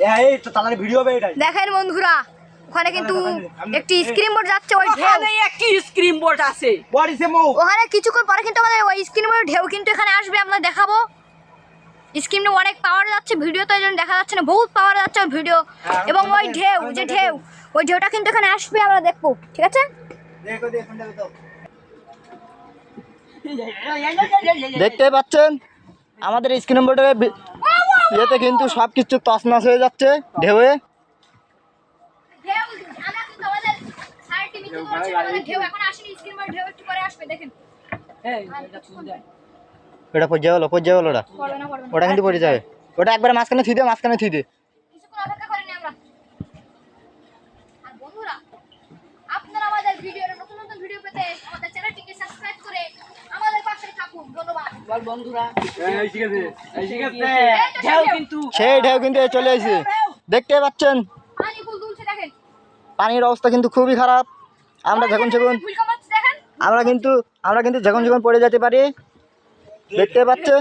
এই তো তাহলে ভিডিও হবে এটা দেখেন বন্ধুরা ওখানে কিন্তু একটি স্ক্রিন বোর্ড যাচ্ছে ওই ঢেউ। একটি স্ক্রিন বোর্ড আছে। ওখানে কিছুক্ষণ পরে কিন্তু আমাদের ওই স্ক্রিন বোর্ড ঢেউ কিন্তু এখানে আসবে আমরা দেখাবো। স্ক্রিনে অনেক পাওয়ার যাচ্ছে ভিডিও তো এই জন্য দেখা যাচ্ছে না বহুত পাওয়ার যাচ্ছে ওই ভিডিও এবং ওই ঢেউ যে ঢেউ ওই ঢেউটা কিন্তু এখানে আসবে আমরা দেখব ঠিক আছে? দেখো দেখো দেখো তো। দেখতেই পাচ্ছেন? আমাদের স্ক্রিন বোর্ডের ইয়েতে কিন্তু সব কিছু তছনাস হয়ে যাচ্ছে, ঢেউয়ে। ওটা পর্যায়ে হলো ওটা পড়বে না ওটা কিন্তু পড়ে যাবে। ওটা একবার মাঝখানে থুই দে, মাঝখানে থুই দে কিছুক্ষণ অপেক্ষা করিনি আমরা আর বন্ধুরা আপনারা আমাদের ভিডিওর নতুন নতুন ভিডিও পেতে আমাদের চ্যানেলটিকে সাবস্ক্রাইব করে আমাদের পাশে থাকুন ধন্যবাদ বল বন্ধুরা সেই ঢেউ কিন্তু চলে এসেছে দেখতেই পাচ্ছেন পানির অবস্থা কিন্তু খুবই খারাপ আমরা যখন দেখেন আমরা কিন্তু আমরা কিন্তু যখন যখন পড়ে যেতে পারি দেখতে পাচ্ছেন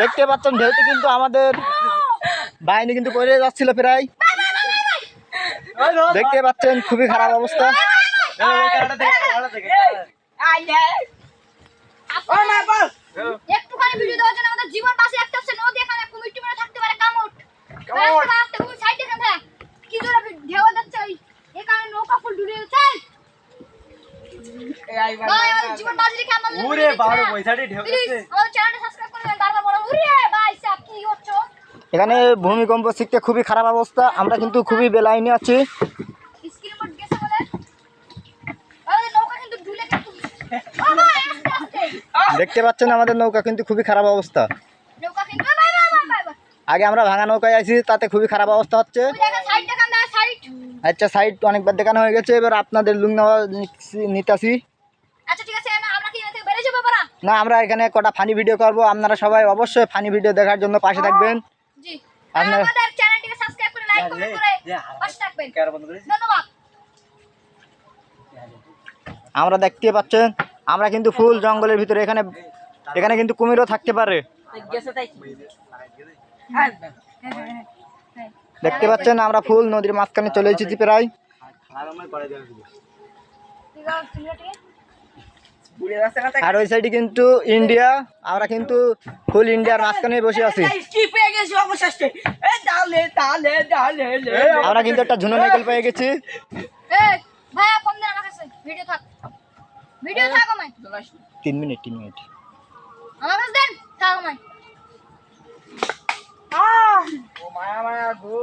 দেখতে পাচ্ছেন ঢেউতে কিন্তু আমাদের বাহিনী কিন্তু পড়ে যাচ্ছিল প্রায় দেখতে পাচ্ছেন খুবই খারাপ অবস্থা আই এই। ও মা বল একটুখানি ভিডিও দেওয়ার জন্য আমাদের জীবন পাশে একটা হচ্ছে নদী এখানে কুমির টুমিরে থাকতে পারে কামড় কামড়। রাস্তা রাস্তা তুমি সাইডে এখানে থাক। কি জোরে ঢেউ যাচ্ছে ওই এই কারণে নৌকা ফুল ডুবে যাচ্ছে এই আই বল, ভাই বল, আমাদের বল, জীবন বাজি রেখে আমাদের ওরে বারো পয়সাটি ঢেউ Please, আমাদের চ্যানেলটা সাবস্ক্রাইব করে দেন বারবার বলো উরে ভাই সাহেব কি হচ্ছে এখানে ভূমিকম্প শিখতে খুবই খারাপ অবস্থা আমরা কিন্তু খুবই বেলাইনে আছি। স্ক্রিন বোর্ড গেছে বলে। আমাদের নৌকা কিন্তু ডুলে কিন্তু ও ভাই আস্তে আস্তে। দেখতে পাচ্ছেন আমাদের নৌকা কিন্তু খুবই খারাপ অবস্থা। আগে আমরা ভাঙা নৌকায় আছি তাতে খুবই খারাপ অবস্থা হচ্ছে। আচ্ছা সাইড অনেকবার দেখানো হয়ে গেছে এবার আপনাদের লুং নেওয়া নিতাছি আচ্ছা ঠিক আছে আমরা আমরা কি এখান থেকে বেরিয়ে যাব পারা না আমরা এখানে কটা ফানি ভিডিও করব। আপনারা সবাই অবশ্যই ফানি ভিডিও দেখার জন্য পাশে থাকবেন। আমাদের চ্যানেলটিকে সাবস্ক্রাইব করে লাইক কমেন্ট করে পাশে থাকবেন। ক্যামেরা বন্ধ করিস? ধন্যবাদ। আমরা দেখতে পাচ্ছেন আমরা কিন্তু ফুল জঙ্গলের ভিতরে এখানে এখানে কিন্তু কুমিরও থাকতে পারে। দেখতে পাচ্ছেন আমরা ফুল নদীর মাঝখানে চলে এসেছি প্রায়। আর ওই সাইডে কিন্তু ইন্ডিয়া আমরা কিন্তু ফুল ইন্ডিয়ার মাঝখানে বসে আছি। এই, কি পেয়ে গেছি অবশেষে। এ ডালে ডালে ডালে লে। আমরা কিন্তু একটা ঝুনো নাইকেল পেয়ে গেছি। এই ভাইয়া ফোন দেন আমার কাছে। ভিডিও থাক। ভিডিও থাক আমায়। তিন মিনিট তিন মিনিট। আমার কাছে দেন। থাক আমায়। ও মায়া মায়া গো